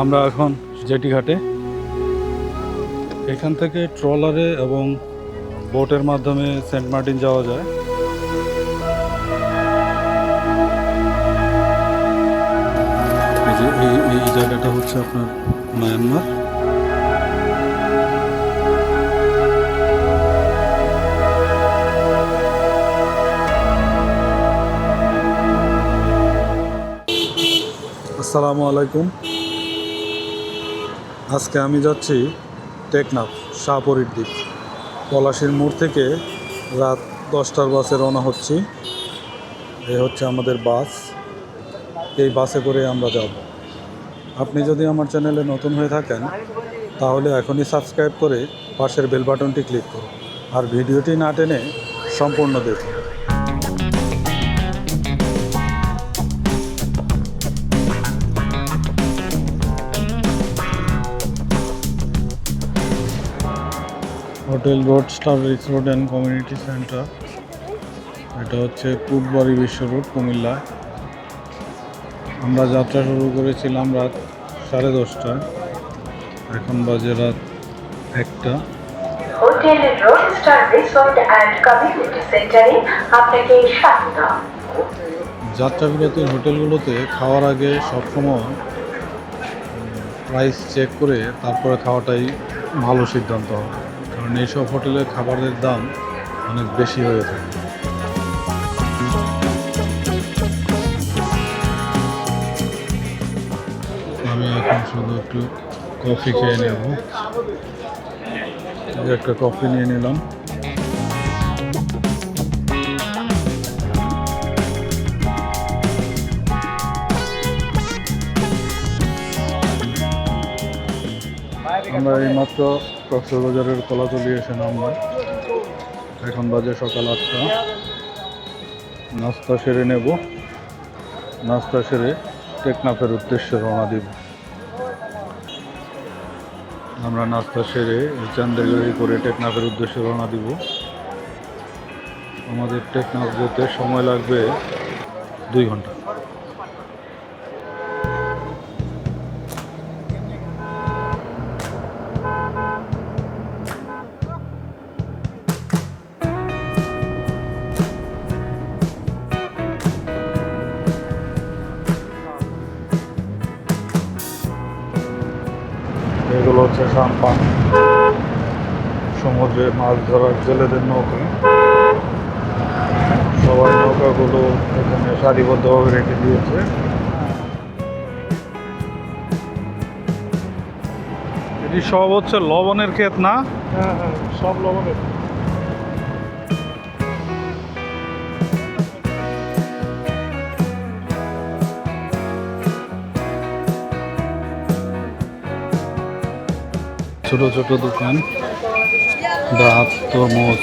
আমরা এখন জেটি ঘাটে এখান থেকে ট্রলারে এবং বোটের মাধ্যমে সেন্ট মার্টিন যাওয়া যায়। এই জায়গাটা হচ্ছে আপনার মায়ানমার। আসসালামু আলাইকুম। আজকে আমি যাচ্ছি টেকনাফ, শাহপরীর দিক পলাশির মোড় থেকে রাত দশটার বাসে রওনা হচ্ছি। এ হচ্ছে আমাদের বাস। এই বাসে করে আমরা যাব। আপনি যদি আমার চ্যানেলে নতুন হয়ে থাকেন, তাহলে এখনই সাবস্ক্রাইব করে পাশের বেল বাটনটি ক্লিক করুন। আর ভিডিওটি না টেনে সম্পূর্ণ দেখুন। Hotel road star resort and community centre. এটা হচ্ছে পূর্ববাড়ি বিশ্ব রোড কুমিল্লা। আমরা যাত্রা শুরু করেছিলাম রাত সাড়ে দশটায়। এখন বাজে রাত একটা। Hotel road star resort and community সেন্টারে আপনাকে স্বাগত। যাত্রা বিরতির হোটেলগুলোতে খাওয়ার আগে সবসময় প্রাইস চেক করে তারপরে খাওয়াটাই ভালো সিদ্ধান্ত হবে। কারণ এইসব হোটেলের খাবারের দাম অনেক বেশি হয়ে থাকে। আমি এখন শুধু একটু কফি খেয়ে নেব। একটা কফি নিয়ে নিলাম। আমরা এইমাত্র কক্সবাজারের কলাতলি এসে নামলাম। এখন বাজে সকাল আটটা। নাস্তা সেরে নেব। নাস্তা সেরে টেকনাফের উদ্দেশ্যে রওনা দিব। আমরা নাস্তা সেরে চান্দের গাড়ি করে টেকনাফের উদ্দেশ্যে রওনা দিব। আমাদের টেকনাফ যেতে সময় লাগবে দুই ঘণ্টা। এগুলো হচ্ছে সাম্পান। সমুদ্রে মাছ ধরার জেলেদের নৌকা। সবাই নৌকাগুলো এখানে সারিবদ্ধভাবে রেখে দিয়েছে। এটি সব হচ্ছে লবণের ক্ষেত না? হ্যাঁ হ্যাঁ সব লবণের ছোট ছোট দোকান, ডাব, তরমুজ,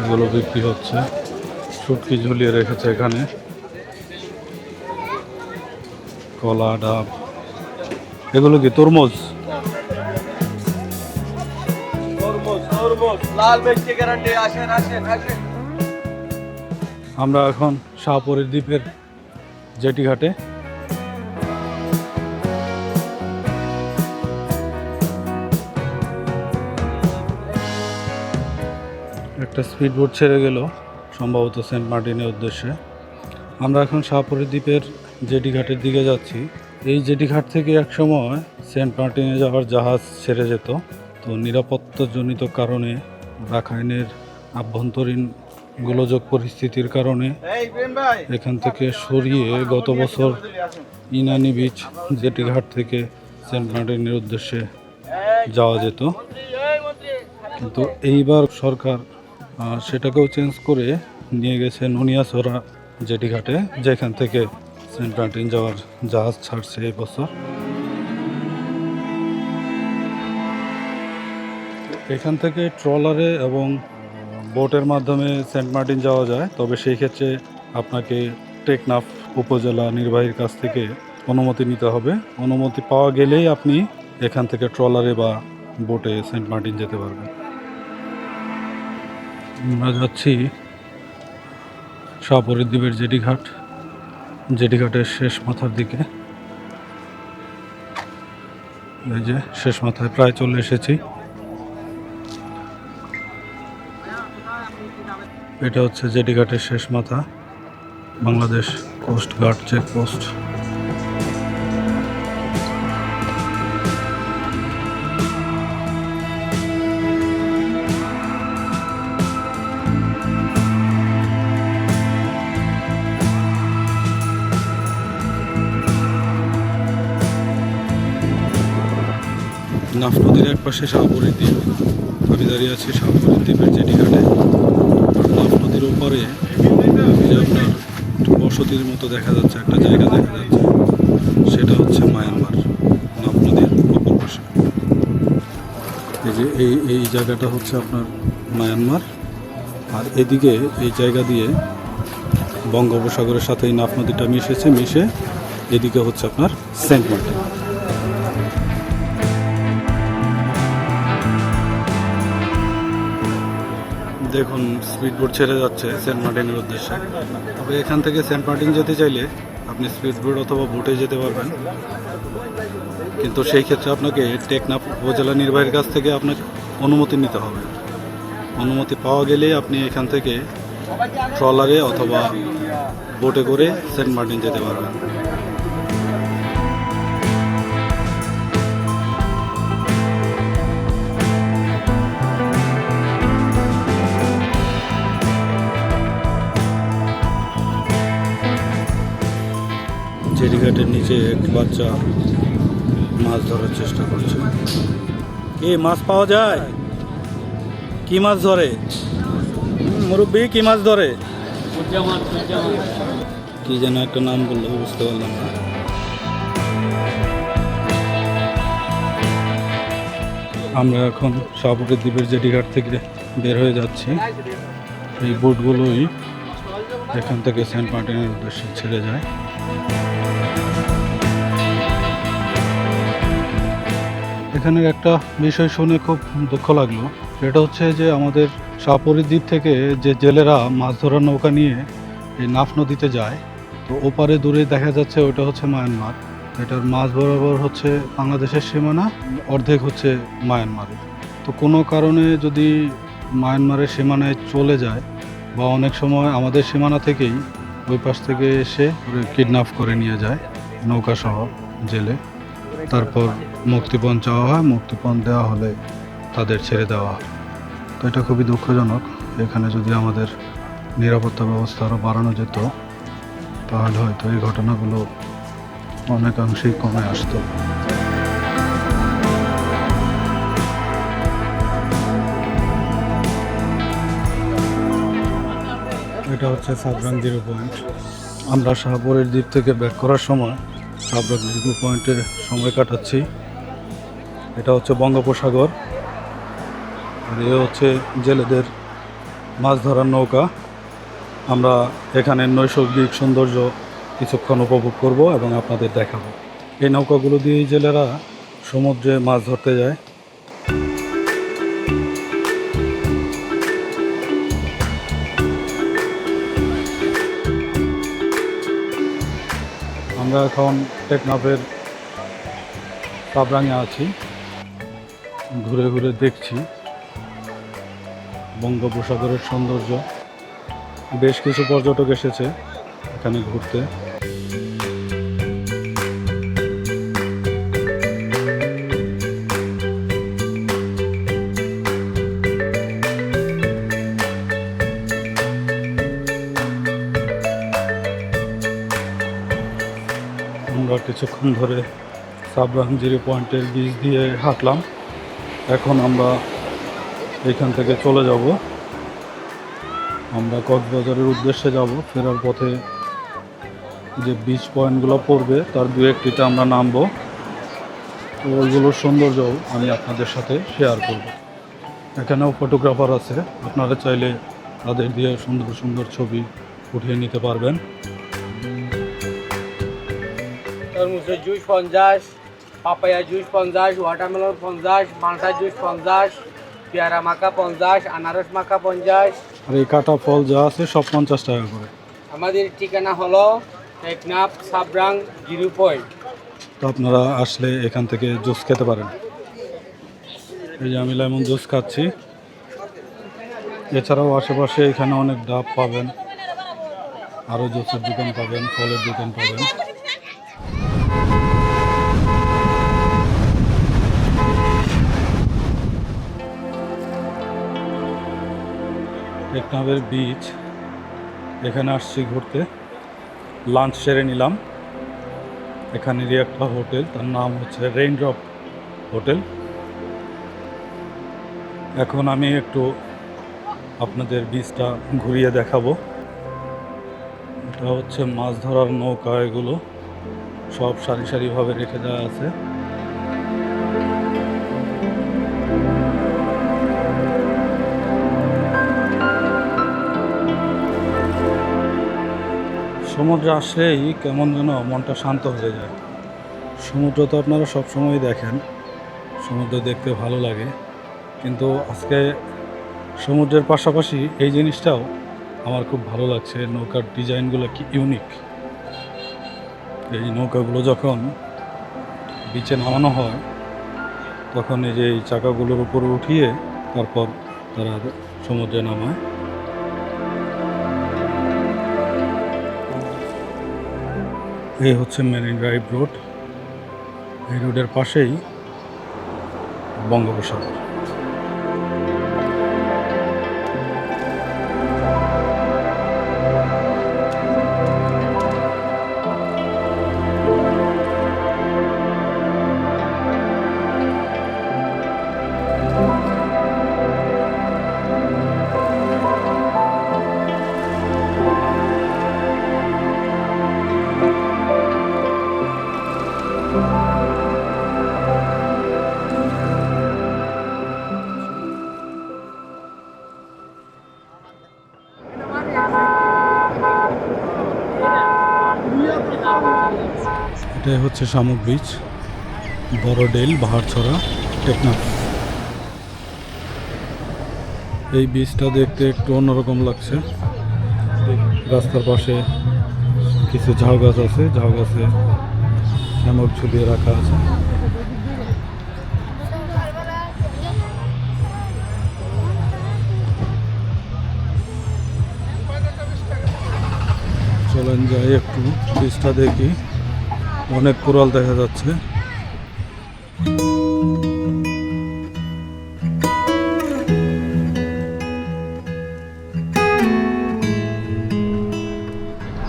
এগুলো বিক্রি হচ্ছে। শুটকি ঝুলিয়ে রেখেছে এখানে। কলা, ডাব। এগুলো কি তরমুজ? আমরা এখন শাহপুরের দ্বীপের জেটি ঘাটে একটা স্পিড বোট ছেড়ে গেল, সম্ভবত সেন্ট মার্টিনের উদ্দেশ্যে। আমরা এখন শাহপুরের দ্বীপের জেটি ঘাটের দিকে যাচ্ছি। এই জেটি ঘাট থেকে একসময় সেন্ট মার্টিনে যাওয়ার জাহাজ ছেড়ে যেত। তো নিরাপত্তাজনিত কারণে, রাখাইনের আভ্যন্তরীণ গোলযোগ পরিস্থিতির কারণে এখান থেকে সরিয়ে গত বছর ইনানি বিচ জেটি ঘাট থেকে সেন্ট মার্টিনের উদ্দেশ্যে যাওয়া যেত। কিন্তু এইবার সরকার আহ, সেটাকেও চেঞ্জ করে নিয়ে গেছে নুনিয়াছড়া জেটি ঘাটে যেখান থেকে সেন্ট মার্টিন যাওয়ার জাহাজ ছাড়ছে এই বছর। এখান থেকে ট্রলারে এবং বোটের মাধ্যমে সেন্ট মার্টিন যাওয়া যায় তবে সেই ক্ষেত্রে আপনাকে টেকনাফ উপজেলা নির্বাহীর কাছ থেকে অনুমতি নিতে হবে। অনুমতি পাওয়া গেলেই আপনি এখান থেকে ট্রলারে বা বোটে সেন্ট মার্টিন যেতে পারবেন। যাচ্ছি শাহপুরের দ্বীপের জেটি ঘাট জেটি ঘাটের শেষ মাথার দিকে। এই যে শেষ মাথায় প্রায় চলে এসেছি। এটা হচ্ছে জেডি ঘাটের শেষ মাথা। Bangladesh coast guard checkpost. Naf নদীর এক পাশে শাহপুরের দ্বীপ, আমি দাঁড়িয়ে আছি শাহপুরের দ্বীপের জেটি ঘাটে নাফ নদীর ওপারে আপনার বসতির মতো দেখা যাচ্ছে, একটা জায়গা দেখা যাচ্ছে। সেটা হচ্ছে মায়ানমার নাফ নদীর অপর পাশে। এই যে, এই এই জায়গাটা হচ্ছে আপনার মায়ানমার। আর এদিকে এই জায়গা দিয়ে বঙ্গোপসাগরের সাথে এই নাফ নদীটা মিশেছে, মিশে এদিকে হচ্ছে আপনার সেন্ট মার্টিন। দেখুন স্পিড বোট ছেড়ে যাচ্ছে সেন্ট মার্টিনের উদ্দেশ্যে। তবে এখান থেকে সেন্ট মার্টিন যেতে চাইলে আপনি স্পিড বোট অথবা বোটে যেতে পারবেন। কিন্তু সেই ক্ষেত্রে আপনাকে টেকনাফ উপজেলা নির্বাহীর কাছ থেকে আপনাকে অনুমতি নিতে হবে। অনুমতি পাওয়া গেলেই আপনি এখান থেকে ট্রলারে অথবা বোটে করে সেন্ট মার্টিন যেতে পারবেন। জেডিঘাটের নিচে একটি বাচ্চা মাছ ধরার চেষ্টা করছে। কি মাছ পাওয়া যায়? কি মাছ ধরে? মুরব্বি, কি মাছ ধরে? কি যেন একটা নাম বলল, বুঝতে পারলাম না। আমরা এখন শাহপুরের দ্বীপের জেডিঘাট থেকে বের হয়ে যাচ্ছি। এই বোটগুলোই এখান থেকে সেন্ট মার্টিনের উদ্দেশ্যে ছেড়ে যায়। এখানে একটা বিষয় শুনে খুব দুঃখ লাগল। সেটা হচ্ছে যে আমাদের সাপুরি দ্বীপ থেকে যে জেলেরা মাছ ধরার নৌকা নিয়ে এই নাফ নদীতে যায়, তো ওপারে দূরে দেখা যাচ্ছে ওটা হচ্ছে মায়ানমার। এটার মাছ বরাবর হচ্ছে বাংলাদেশের সীমানা, অর্ধেক হচ্ছে মায়ানমারের তো কোনো কারণে যদি মায়ানমারের সীমানায় চলে যায় বা অনেক সময় আমাদের সীমানা থেকেই ওই পাশ থেকে এসে কিডন্যাপ করে নিয়ে যায় নৌকা সহ জেলে। তারপর মুক্তিপণ চাওয়া হয়, মুক্তিপণ দেওয়া হলে তাদের ছেড়ে দেওয়া হয়। তো এটা খুবই দুঃখজনক। এখানে যদি আমাদের নিরাপত্তা ব্যবস্থা আরও বাড়ানো যেত, তাহলে হয়তো এই ঘটনাগুলো অনেকাংশেই কমে আসতো। এটা হচ্ছে সাবরাং জিরো পয়েন্ট। আমরা শাহপুরের দ্বীপ থেকে ব্যাক করার সময় সাবরাং জিরো পয়েন্টে সময় কাটাচ্ছি। এটা হচ্ছে বঙ্গোপসাগর। আর এ হচ্ছে জেলেদের মাছ ধরার নৌকা। আমরা এখানে নৈসর্গিক সৌন্দর্য কিছুক্ষণ উপভোগ করব এবং আপনাদের দেখাবো। এই নৌকাগুলো দিয়েই জেলেরা সমুদ্রে মাছ ধরতে যায়। আমরা এখন টেকনাফের পাবরাঙে আছি। ঘুরে ঘুরে দেখছি। বঙ্গোপসাগরের সৌন্দর্য। বেশ কিছু পর্যটক এসেছে এখানে ঘুরতে। আমরা কিছুক্ষণ ধরে সাবরাং জিরো পয়েন্টের বীজ দিয়ে হাঁটলাম। এখন আমরা এখান থেকে চলে যাব। আমরা কক্সবাজারের উদ্দেশ্যে যাব, ফেরার পথে যে বিচ পয়েন্টগুলো পড়বে, তার দু একটিতে আমরা নামবো। তো ওইগুলোর সৌন্দর্য আমি আপনাদের সাথে শেয়ার করব। এখানেও ফটোগ্রাফার আছে, আপনারা চাইলে তাদের দিয়ে সুন্দর সুন্দর ছবি উঠিয়ে নিতে পারবেন। তরমুজের জুস পঞ্চাশ পাপায়া জুস পঞ্চাশ ওয়াটারমেলন পঞ্চাশ মালটা জুস পঞ্চাশ পেয়ারা মাখা পঞ্চাশ আনারস মাখা পঞ্চাশ। আর এই কাটা ফল যা আছে সব পঞ্চাশ টাকা করে। আমাদের ঠিকানা হলো টেকনাফ সাবরাং জিরো পয়েন্ট। তো আপনারা আসলে এখান থেকে জুস খেতে পারেন। এই যে আমি লেমন জুস খাচ্ছি। এছাড়াও আশেপাশে এখানে অনেক ডাব পাবেন। আরও জুসের দোকান পাবেন ফলের দোকান পাবেন। টেকনাফের বিচ এখানে আসছি ঘুরতে। লাঞ্চ সেরে নিলাম। এখানেরই একটা হোটেল, তার নাম হচ্ছে রেইনড্রপ হোটেল এখন আমি একটু আপনাদের বীজটা ঘুরিয়ে দেখাবো। এটা হচ্ছে মাছ ধরার নৌকা, এগুলো সব সারি সারিভাবে রেখে দেওয়া আছে। সমুদ্রে আসলেই কেমন যেন মনটা শান্ত হয়ে যায়। সমুদ্র তো আপনারা সবসময় দেখেন, সমুদ্র দেখতে ভালো লাগে। কিন্তু আজকে সমুদ্রের পাশাপাশি এই জিনিসটাও আমার খুব ভালো লাগছে, নৌকার ডিজাইনগুলো কি ইউনিক। এই নৌকাগুলো যখন বিচে নামানো হয়, তখন এই যে এই চাকাগুলোর উপরে উঠিয়ে তারপর তারা সমুদ্রে নামায়। এই হচ্ছে মেরিন ড্রাইভ রোড এই রোডের পাশেই বঙ্গোপসাগর। হচ্ছে শামুক বিচ বড়ডেল বাহারছড়া, টেকনাফ। এই বীজটা দেখতে একটু অন্যরকম লাগছে। রাস্তার পাশে কিছু ঝাউ গাছ আছে ঝাউ গাছে শামুক ঝুলিয়ে রাখা আছে। চলেন যাই একটু বীজটা দেখি। অনেক কোরাল দেখা যাচ্ছে।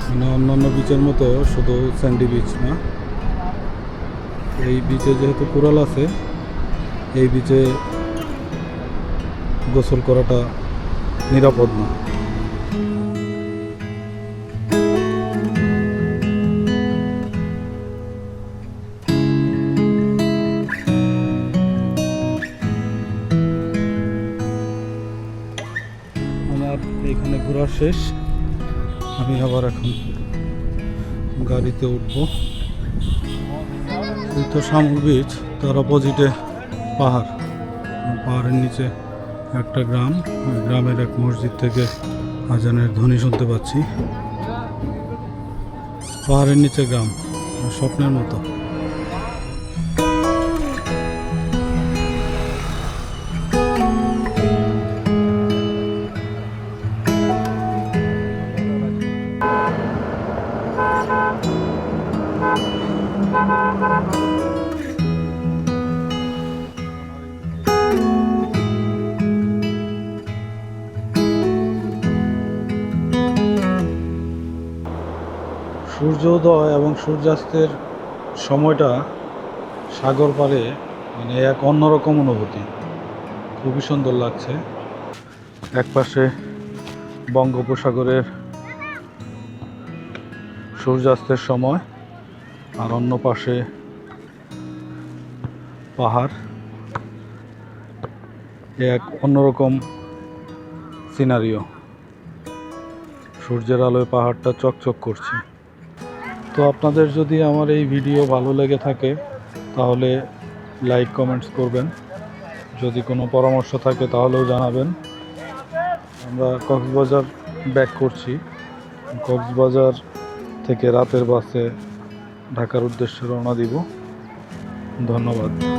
মানে অন্যান্য বিচের মতো শুধু স্যান্ডি বিচ না। এই বিচে যেহেতু কোরাল আছে, এই বিচে গোসল করাটা নিরাপদ না। ঘোরা শেষ, আমি আবার এখন গাড়িতে উঠব। এই তো শামুক বিচ তার অপোজিটে পাহাড়। পাহাড়ের নিচে একটা গ্রাম, ওই গ্রামের এক মসজিদ থেকে আজানের ধ্বনি শুনতে পাচ্ছি। পাহাড়ের নিচে গ্রাম, স্বপ্নের মতো। সূর্যোদয় এবং সূর্যাস্তের সময়টা সাগর পাড়ে মানে এক অন্যরকম অনুভূতি। খুবই সুন্দর লাগছে। এক পাশে বঙ্গোপসাগরের সূর্যাস্তের সময় আর অন্য পাশে পাহাড়। এক অন্যরকম সিনারিও সূর্যের আলোয় পাহাড়টা চকচক করছে। তো আপনাদের যদি আমার এই ভিডিও ভালো লেগে থাকে, তাহলে লাইক, কমেন্টস করবেন। যদি কোনো পরামর্শ থাকে, তাহলেও জানাবেন। আমরা কক্সবাজার ব্যাক করছি। কক্সবাজার থেকে রাতের বাসে ঢাকার উদ্দেশ্যে রওনা দিব। ধন্যবাদ।